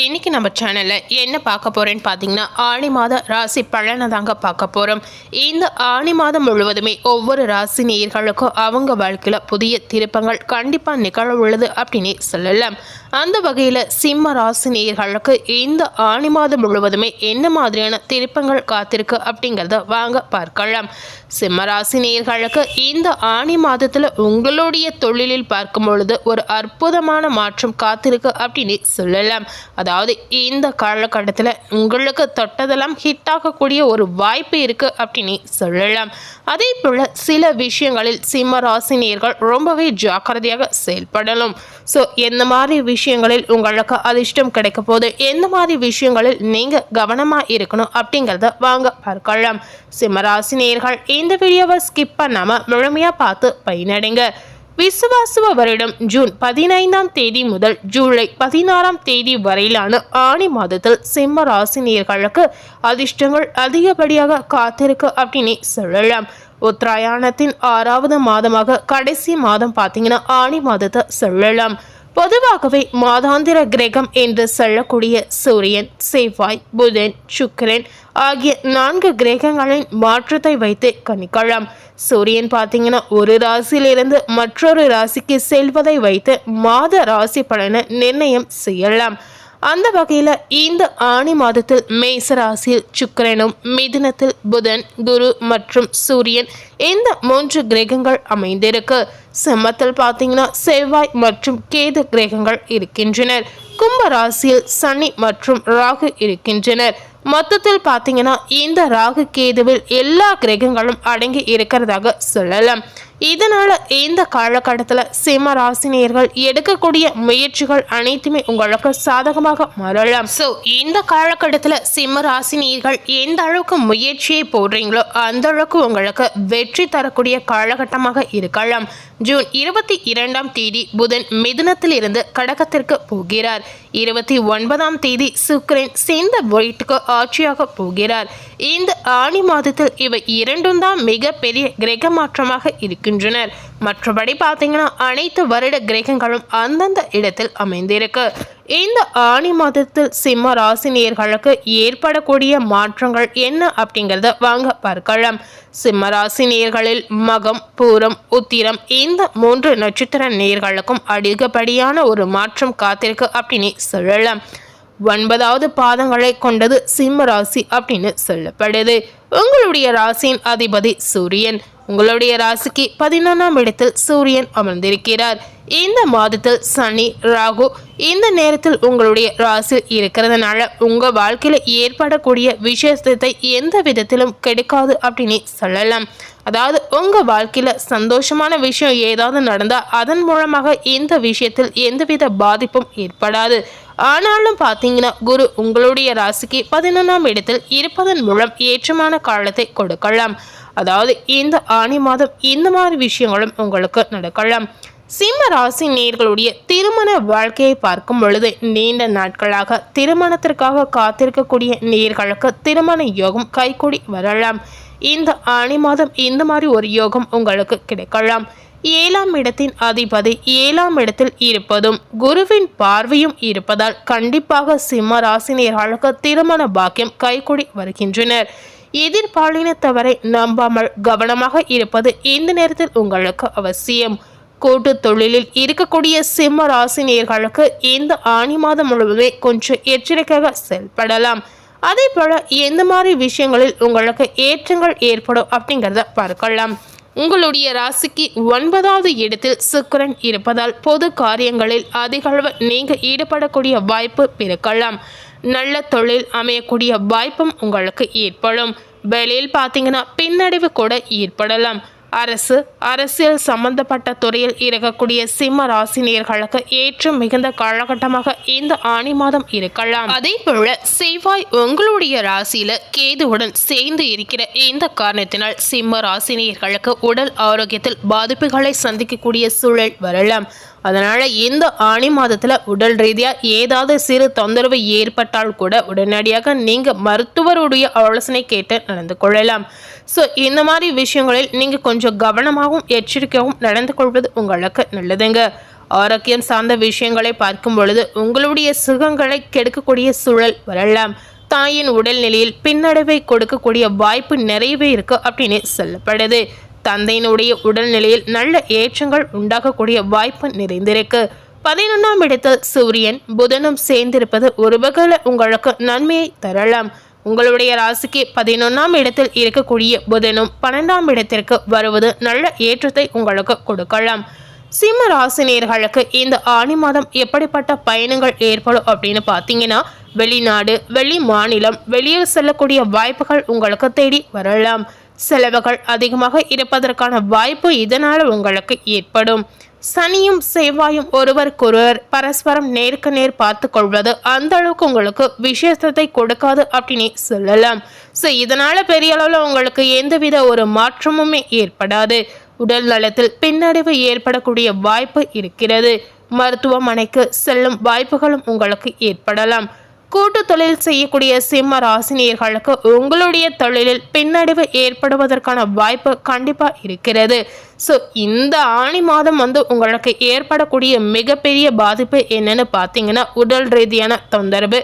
இன்னைக்கு நம்ம சேனலில் என்ன பார்க்க போகிறேன்னு பார்த்தீங்கன்னா ஆணி மாத ராசி பலனை தாங்க பார்க்க போகிறோம் இந்த ஆணி மாதம் முழுவதுமே ஒவ்வொரு ராசி நேயர்களுக்கும் அவங்க வாழ்க்கையில் புதிய திருப்பங்கள் கண்டிப்பாக நிகழ உள்ளது அப்படின்னு சொல்லலாம். அந்த வகையில் சிம்ம ராசினியர்களுக்கு இந்த ஆணி மாதம் முழுவதுமே என்ன மாதிரியான திருப்பங்கள் காத்திருக்கு அப்படிங்கிறத வாங்க பார்க்கலாம். சிம்ம ராசினியர்களுக்கு இந்த ஆணி மாதத்தில் உங்களுடைய தொழிலில் பார்க்கும் பொழுது ஒரு அற்புதமான மாற்றம் காத்திருக்கு அப்படின்னு சொல்லலாம். அதாவது இந்த காலகட்டத்தில் உங்களுக்கு தொட்டதெல்லாம் ஹிட் ஆகக்கூடிய ஒரு வாய்ப்பு இருக்குது அப்படின்னு சொல்லலாம். அதே போல் சில விஷயங்களில் சிம்ம ராசினியர்கள் ரொம்பவே ஜாக்கிரதையாக செயல்படணும். ஸோ எந்த மாதிரி விஷயங்களில் உங்களுக்கு அதிர்ஷ்டம் கிடைக்க போது எந்த மாதிரி விஷயங்களில் நீங்கள் கவனமாக இருக்கணும் அப்படிங்கிறத வாங்க பார்க்கலாம். சிம்மராசினியர்கள் இந்த வீடியோவை ஸ்கிப் பண்ணாமல் முழுமையாக பார்த்து பயனடைங்க. விசுவாசுவ வருடம் ஜூன் பதினைந்தாம் தேதி முதல் ஜூலை பதினாறாம் தேதி வரையிலான ஆணி மாதத்தில் சிம்ம ராசினியர்களுக்கு அதிர்ஷ்டங்கள் அதிகப்படியாக காத்திருக்கு அப்படின்னு சொல்லலாம். உத்தராயணத்தின் ஆறாவது மாதமாக கடைசி மாதம் பார்த்தீங்கன்னா ஆணி மாதத்தை சொல்லலாம். பொதுவாகவே மாதாந்திர கிரகம் என்று சொல்லக்கூடிய சூரியன் செவ்வாய் புதன் சுக்கிரன் ஆகிய நான்கு கிரகங்களின் மாற்றத்தை வைத்து கணிக்கலாம். சூரியன் பார்த்தீங்கன்னா ஒரு ராசியிலிருந்து மற்றொரு ராசிக்கு செல்வதை வைத்து மாத ராசி பலனை நிர்ணயம் செய்யலாம். அந்த வகையில் இந்த ஆணி மாதத்தில் மேசராசியில் சுக்கிரனும் மிதுனத்தில் புதன் குரு மற்றும் சூரியன் இந்த மூன்று கிரகங்கள் அமைந்திருக்கு. சிம்மத்தில் பார்த்தீங்கன்னா செவ்வாய் மற்றும் கேது கிரகங்கள் இருக்கின்றனர். கும்ப ராசியில் சனி மற்றும் ராகு இருக்கின்றனர். மொத்தத்தில் பார்த்தீங்கன்னா இந்த ராகு கேதுவில் எல்லா கிரகங்களும் அடங்கி இருக்கிறதாக சொல்லலாம். இதனால் இந்த காலகட்டத்தில் சிம்ம ராசினியர்கள் எடுக்கக்கூடிய முயற்சிகள் அனைத்துமே உங்களுக்கு சாதகமாக மாறலாம். ஸோ இந்த காலகட்டத்தில் சிம்ம ராசினியர்கள் எந்த அளவுக்கு முயற்சியை போடுறீங்களோ அந்த அளவுக்கு உங்களுக்கு வெற்றி தரக்கூடிய காலகட்டமாக இருக்கலாம். ஜூன் இருபத்தி இரண்டாம் தேதி புதன் மிதுனத்திலிருந்து கடகத்திற்கு போகிறார். இருபத்தி ஒன்பதாம் தேதி சுக்கிரன் சேர்ந்த வீட்டுக்கு ஆட்சியாக போகிறார். இந்த ஆணி மாதத்தில் இவை இரண்டும் தான் மிகப்பெரிய கிரக மாற்றமாக இருக்கின்றனர். மற்றபடி பார்த்தீங்கன்னா அனைத்து வருட கிரகங்களும் அந்தந்த இடத்தில் அமைந்திருக்கு. இந்த ஆணி மாதத்தில் சிம்ம ராசினியர்களுக்கு ஏற்படக்கூடிய மாற்றங்கள் என்ன அப்படிங்கிறத வாங்க பார்க்கலாம். சிம்ம ராசினியர்களில் மகம் பூரம் உத்திரம் இந்த மூன்று நட்சத்திர நேர்களுக்கும் அதிகப்படியான ஒரு மாற்றம் காத்திருக்கு அப்படின்னு சொல்லலாம். ஒன்பதாவது பாதங்களை கொண்டது சிம்ம ராசி அப்படின்னு சொல்லப்படுது. உங்களுடைய ராசியின் அதிபதி சூரியன். உங்களுடைய ராசிக்கு பதினொன்றாம் இடத்தில் சூரியன் அமர்ந்திருக்கிறார். இந்த மாதத்தில் சனி ராகு இந்த நேரத்தில் உங்களுடைய ராசியில் இருக்கிறதுனால உங்கள் வாழ்க்கையில் ஏற்படக்கூடிய விசேஷத்தை எந்த விதத்திலும் கிடைக்காது அப்படின்னு சொல்லலாம். அதாவது உங்கள் வாழ்க்கையில் சந்தோஷமான விஷயம் ஏதாவது நடந்தால் அதன் மூலமாக இந்த விஷயத்தில் எந்தவித பாதிப்பும் ஏற்படாது. ஆனாலும் பார்த்தீங்கன்னா குரு உங்களுடைய ராசிக்கு பதினொன்றாம் இடத்தில் இருப்பதன் மூலம் ஏற்றமான காலத்தை கொடுக்கலாம். அதாவது இந்த ஆணி மாதம் இந்த மாதிரி விஷயங்களும் உங்களுக்கு நடக்கலாம். சிம்ம ராசி நேர்களுடைய திருமண வாழ்க்கையை பார்க்கும் பொழுது நீண்ட நாட்களாக திருமணத்திற்காக காத்திருக்கக்கூடிய நேர்களுக்கு திருமண யோகம் கைகூடி வரலாம். இந்த ஆணி மாதம் இந்த மாதிரி ஒரு யோகம் உங்களுக்கு கிடைக்கலாம். ஏழாம் இடத்தின் அதிபதி ஏழாம் இடத்தில் இருப்பதும் குருவின் பார்வையும் இருப்பதால் கண்டிப்பாக சிம்ம ராசினியர்களுக்கு திருமண பாக்கியம் கைகூடி வருகின்றனர். எதிர்பாலினத்தவரை நம்பாமல் கவனமாக இருப்பது இந்த நேரத்தில் உங்களுக்கு அவசியம். கூட்டு தொழிலில் இருக்கக்கூடிய சிம்ம ராசினியர்களுக்கு இந்த ஆணி மாதம் முழுவதுமே கொஞ்சம் எச்சரிக்கையாக செயல்படலாம். அதே போல எந்த மாதிரி விஷயங்களில் உங்களுக்கு ஏற்றங்கள் ஏற்படும் அப்படிங்கிறத பார்க்கலாம். உங்களுடைய ராசிக்கு ஒன்பதாவது இடத்தில் சுக்கிரன் இருப்பதால் பொது காரியங்களில் அதிகளவு நீங்கள் ஈடுபடக்கூடிய வாய்ப்பு பிறக்கலாம் நல்ல தொழில் அமையக்கூடிய வாய்ப்பும் உங்களுக்கு ஏற்படும். வேலையில் பார்த்தீங்கன்னா பின்னடைவு கூட ஏற்படலாம். அரசு அரசியல் சம்பந்தப்பட்ட துறையில் இருக்கக்கூடிய சிம்ம ராசினியர்களுக்கு ஏற்றம் மிகுந்த காலகட்டமாக இந்த ஆணி மாதம் இருக்கலாம். அதே போல செவ்வாய் உங்களுடைய ராசியில கேதுவுடன் சேர்ந்து இருக்கிற இந்த காரணத்தினால் சிம்ம ராசினியர்களுக்கு உடல் ஆரோக்கியத்தில் பாதிப்புகளை சந்திக்கக்கூடிய சூழல் வரலாம். அதனால் இந்த ஆணி மாதத்தில் உடல் ரீதியாக ஏதாவது சிறு தொந்தரவு ஏற்பட்டால் கூட உடனடியாக நீங்கள் மருத்துவருடைய ஆலோசனை கேட்டு நடந்து கொள்ளலாம். ஸோ இந்த மாதிரி விஷயங்களில் நீங்கள் கொஞ்சம் கவனமாகவும் எச்சரிக்கையாகவும் நடந்து கொள்வது உங்களுக்கு நல்லதுங்க. ஆரோக்கியம் சார்ந்த விஷயங்களை பார்க்கும் பொழுது உங்களுடைய சுகங்களை கெடுக்கக்கூடிய சூழல் வரலாம். தாயின் உடல்நிலையில் பின்னடைவை கொடுக்கக்கூடிய வாய்ப்பு நிறையவே இருக்கு அப்படின்னு சொல்லப்படுது. தந்தையினுடைய உடல்நிலையில் நல்ல ஏற்றங்கள் உண்டாகக்கூடிய வாய்ப்பு நிறைந்திருக்கு. பதினொன்றாம் இடத்தில் சூரியன் புதனும் சேர்ந்திருப்பது ஒரு வகையில் உங்களுக்கு நன்மையை தரலாம். உங்களுடைய ராசிக்கு பதினொன்றாம் இடத்தில் இருக்கக்கூடிய புதனும் பன்னெண்டாம் இடத்திற்கு வருவது நல்ல ஏற்றத்தை உங்களுக்கு கொடுக்கலாம். சிம்ம ராசினியர்களுக்கு இந்த ஆணி மாதம் எப்படிப்பட்ட பயணங்கள் ஏற்படும் அப்படின்னு பார்த்தீங்கன்னா வெளிநாடு வெளி மாநிலம் வெளியே செல்லக்கூடிய வாய்ப்புகள் உங்களுக்கு தேடி வரலாம். செலவுகள் அதிகமாக இருப்பதற்கான வாய்ப்பு இதனால் உங்களுக்கு ஏற்படும். சனியும் செவ்வாயும் ஒருவருக்கொருவர் பரஸ்பரம் நேருக்கு நேர் பார்த்து கொள்வது அந்த அளவுக்கு உங்களுக்கு விசேஷத்தை கொடுக்காது அப்படின்னு சொல்லலாம். ஸோ இதனால பெரிய அளவில் உங்களுக்கு எந்தவித ஒரு மாற்றமுமே ஏற்படாது. உடல் நலத்தில் பின்னடைவு ஏற்படக்கூடிய வாய்ப்பு இருக்கிறது. மருத்துவமனைக்கு செல்லும் வாய்ப்புகளும் உங்களுக்கு ஏற்படலாம். கூட்டு தொழில் செய்யக்கூடிய சிம்ம ராசினியர்களுக்கு உங்களுடைய தொழிலில் பின்னடைவு ஏற்படுவதற்கான வாய்ப்பு கண்டிப்பாக இருக்கிறது. ஸோ இந்த ஆணி மாதம் வந்து உங்களுக்கு ஏற்படக்கூடிய மிகப்பெரிய பாதிப்பு என்னன்னு பார்த்தீங்கன்னா உடல் ரீதியான தொந்தரவு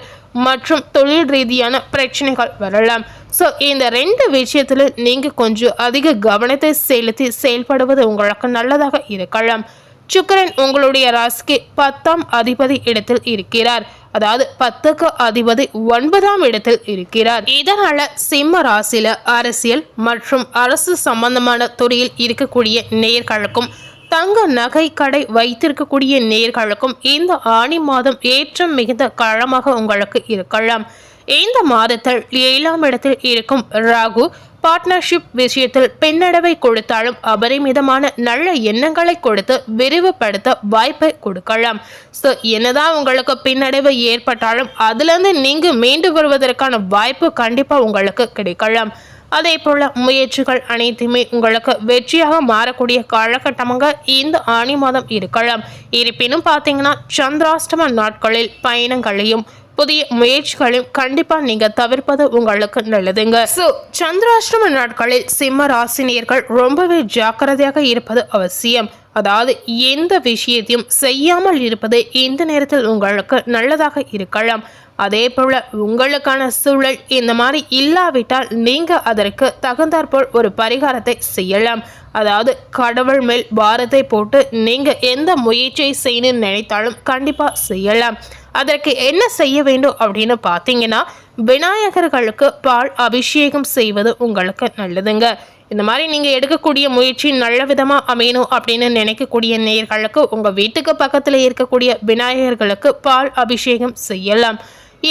மற்றும் தொழில் ரீதியான பிரச்சனைகள் வரலாம். ஸோ இந்த ரெண்டு விஷயத்தில் நீங்கள் கொஞ்சம் அதிக கவனத்தை செலுத்தி செயல்படுவது உங்களுக்கு நல்லதாக இருக்கலாம். சுக்கரன் உங்களுடைய ராசிக்கு பத்தாம் அதிபதி இடத்தில் இருக்கிறார். அதாவது பத்துக்கு அதிபதி ஒன்பதாம் இடத்தில் இருக்கிறார். இதனால சிம்ம ராசியில அரசியல் மற்றும் அரசு சம்பந்தமான துறையில் இருக்கக்கூடிய நேர்களுக்கும் தங்க நகை கடை வைத்திருக்கக்கூடிய நேர்களுக்கும் இந்த ஆணி மாதம் ஏற்றம் மிகுந்த காலமாக உங்களுக்கு இருக்கலாம். இந்த மாதத்தில் ஏழாம் இடத்தில் இருக்கும் ராகு பார்ட்னர்ஷிப் விஷயத்தில் பின்னடைவை கொடுத்தாலும் அபரிமிதமான நல்ல எண்ணங்களை கொடுத்து விரிவுபடுத்த வாய்ப்பை கொடுக்கலாம். ஸோ என்னதான் உங்களுக்கு பின்னடைவு ஏற்பட்டாலும் அதுலேருந்து நீங்கள் மீண்டு வருவதற்கான வாய்ப்பு கண்டிப்பாக உங்களுக்கு கிடைக்கலாம். அதே போல் முயற்சிகள் அனைத்துமே உங்களுக்கு வெற்றியாக மாறக்கூடிய காலகட்டமாக இந்த ஆணி மாதம் இருக்கலாம். இருப்பினும் பார்த்தீங்கன்னா சந்திராஷ்டம நாட்களில் பயணங்களையும் புதிய முயற்சிகளையும் கண்டிப்பாக நீங்கள் தவிர்ப்பது உங்களுக்கு நல்லதுங்க. ஸோ சந்திராஷ்டம நாட்களில் சிம்ம ராசினியர்கள் ரொம்பவே ஜாக்கிரதையாக இருப்பது அவசியம். அதாவது எந்த விஷயத்தையும் செய்யாமல் இருப்பது இந்த நேரத்தில் உங்களுக்கு நல்லதாக இருக்கலாம். அதே போல் உங்களுக்கான சூழல் இந்த மாதிரி இல்லாவிட்டால் நீங்கள் அதற்கு தகுந்தாற்போல் ஒரு பரிகாரத்தை செய்யலாம். அதாவது கடவுள் மேல் பாரத்தை போட்டு நீங்கள் எந்த முயற்சியை செய்யணும்னு நினைத்தாலும் கண்டிப்பாக செய்யலாம். அதற்கு என்ன செய்ய வேண்டும் அப்படின்னு பார்த்தீங்கன்னா விநாயகர்களுக்கு பால் அபிஷேகம் செய்வது உங்களுக்கு நல்லதுங்க. இந்த மாதிரி நீங்கள் எடுக்கக்கூடிய முயற்சி நல்ல விதமாக அமையணும் அப்படின்னு நினைக்கக்கூடிய நேர்களுக்கு உங்கள் வீட்டுக்கு பக்கத்தில் இருக்கக்கூடிய விநாயகர்களுக்கு பால் அபிஷேகம் செய்யலாம்.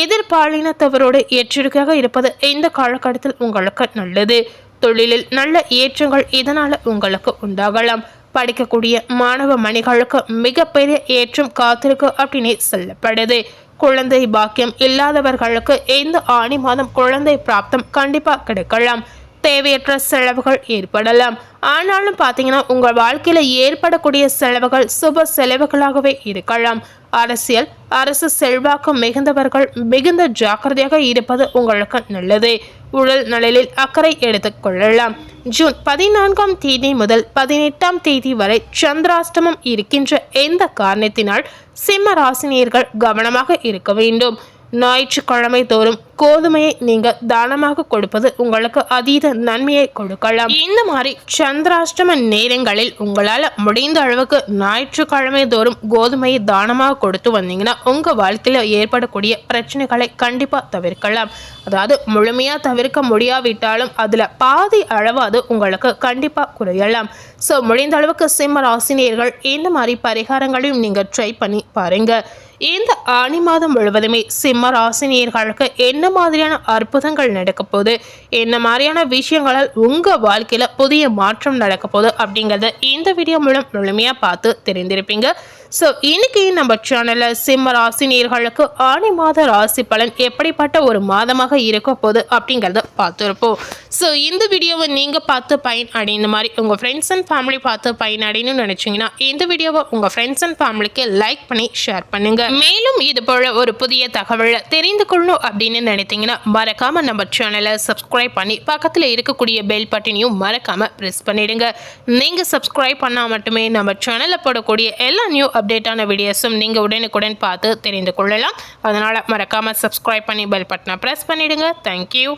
எதிர்பாலினத்தவரோடு எச்சரிக்கையாக இருப்பது இந்த காலகட்டத்தில் உங்களுக்கு நல்லது. தொழிலில் நல்ல ஏற்றங்கள் இதனால் உங்களுக்கு உண்டாகலாம். படிக்கக்கூடிய மாணவ மணிகளுக்கு மிகப்பெரிய ஏற்றம் காத்திருக்கு அப்படின்னு சொல்லப்படுது. குழந்தை பாக்கியம் இல்லாதவர்களுக்கு இந்த ஆணி மாதம் குழந்தை பிராப்தம் கண்டிப்பாக கிடைக்கலாம். தேவையற்ற செலவுகள் ஏற்படலாம். ஆனாலும் பார்த்தீங்கன்னா உங்கள் வாழ்க்கையில் ஏற்படக்கூடிய செலவுகள் சுப செலவுகளாகவே இருக்கலாம். அரசியல் அரசு செல்வாக்கு மிகுந்தவர்கள் மிகுந்த ஜாக்கிரதையாக இருப்பது உங்களுக்கு நல்லது. உடல் நலனில் அக்கறை எடுத்துக்கொள்ளலாம் ஜூன் பதினான்காம் தேதி முதல் பதினெட்டாம் தேதி வரை சந்திராஷ்டமம் இருக்கின்ற எந்த காரணத்தினால் சிம்ம ராசினியர்கள் கவனமாக இருக்க வேண்டும்? ஞாயிற்றுக்கிழமை தோறும் கோதுமையை நீங்க தானமாக கொடுப்பது உங்களுக்கு அதீத நன்மையை கொடுக்கலாம். இந்த மாதிரி சந்திராஷ்டம நேரங்களில் உங்களால் முடிந்த அளவுக்கு ஞாயிற்றுக்கிழமை தோறும் கோதுமையை தானமாக கொடுத்து வந்தீங்கன்னா உங்க வாழ்க்கையில் ஏற்படக்கூடிய பிரச்சனைகளை கண்டிப்பா தவிர்க்கலாம். அதாவது முழுமையா தவிர்க்க முடியாவிட்டாலும் அதுல பாதி அளவாது உங்களுக்கு கண்டிப்பா குறையலாம். ஸோ முடிந்த அளவுக்கு சிம்ம ராசினியர்கள் இந்த மாதிரி பரிகாரங்களையும் நீங்க ட்ரை பண்ணி பாருங்க. இந்த ஆணி மாதம் முழுவதுமே சிம்ம ராசினியர்களுக்கு என்ன மாதிரியான அற்புதங்கள் நடக்க போகுது? என்ன மாதிரியான விஷயங்களால் உங்கள் வாழ்க்கையில் புதிய மாற்றம் நடக்க போகுது? அப்படிங்கிறத இந்த வீடியோ மூலம் முழுமையாக பார்த்து தெரிந்திருப்பீங்க. ஸோ இன்னைக்கு நம்ம சேனலில் சிம்ம ராசினியர்களுக்கு ஆணி மாத ராசி பலன் எப்படிப்பட்ட ஒரு மாதமாக இருக்க போகுது? அப்படிங்கிறத பார்த்துருப்போம் ஸோ இந்த வீடியோவை நீங்கள் பார்த்து பயன் அடைந்த மாதிரி உங்கள் ஃப்ரெண்ட்ஸ் அண்ட் ஃபேமிலி பார்த்து பயன் அடையணும்னு நினச்சிங்கன்னா இந்த வீடியோவை உங்கள் ஃப்ரெண்ட்ஸ் அண்ட் ஃபேமிலிக்கு லைக் பண்ணி ஷேர் பண்ணுங்கள் மேலும் இது போல ஒரு புதிய தகவலை தெரிந்து கொள்ளணும் அப்படின்னு நினைத்தீங்கன்னா மறக்காமல் நம்ம சேனலை சப்ஸ்கிரைப் பண்ணி பக்கத்தில் இருக்கக்கூடிய பெல் பட்டினையும் மறக்காமல் ப்ரெஸ் பண்ணிடுங்க. நீங்கள் சப்ஸ்கிரைப் பண்ணால் மட்டுமே நம்ம சேனலில் போடக்கூடிய எல்லா நியூ அப்டேட்டான வீடியோஸும் நீங்கள் உடனுக்குடன் பார்த்து தெரிந்து கொள்ளலாம். அதனால் மறக்காமல் சப்ஸ்கிரைப் பண்ணி பெல் பட்டனை ப்ரெஸ் பண்ணிவிடுங்க தேங்க்யூ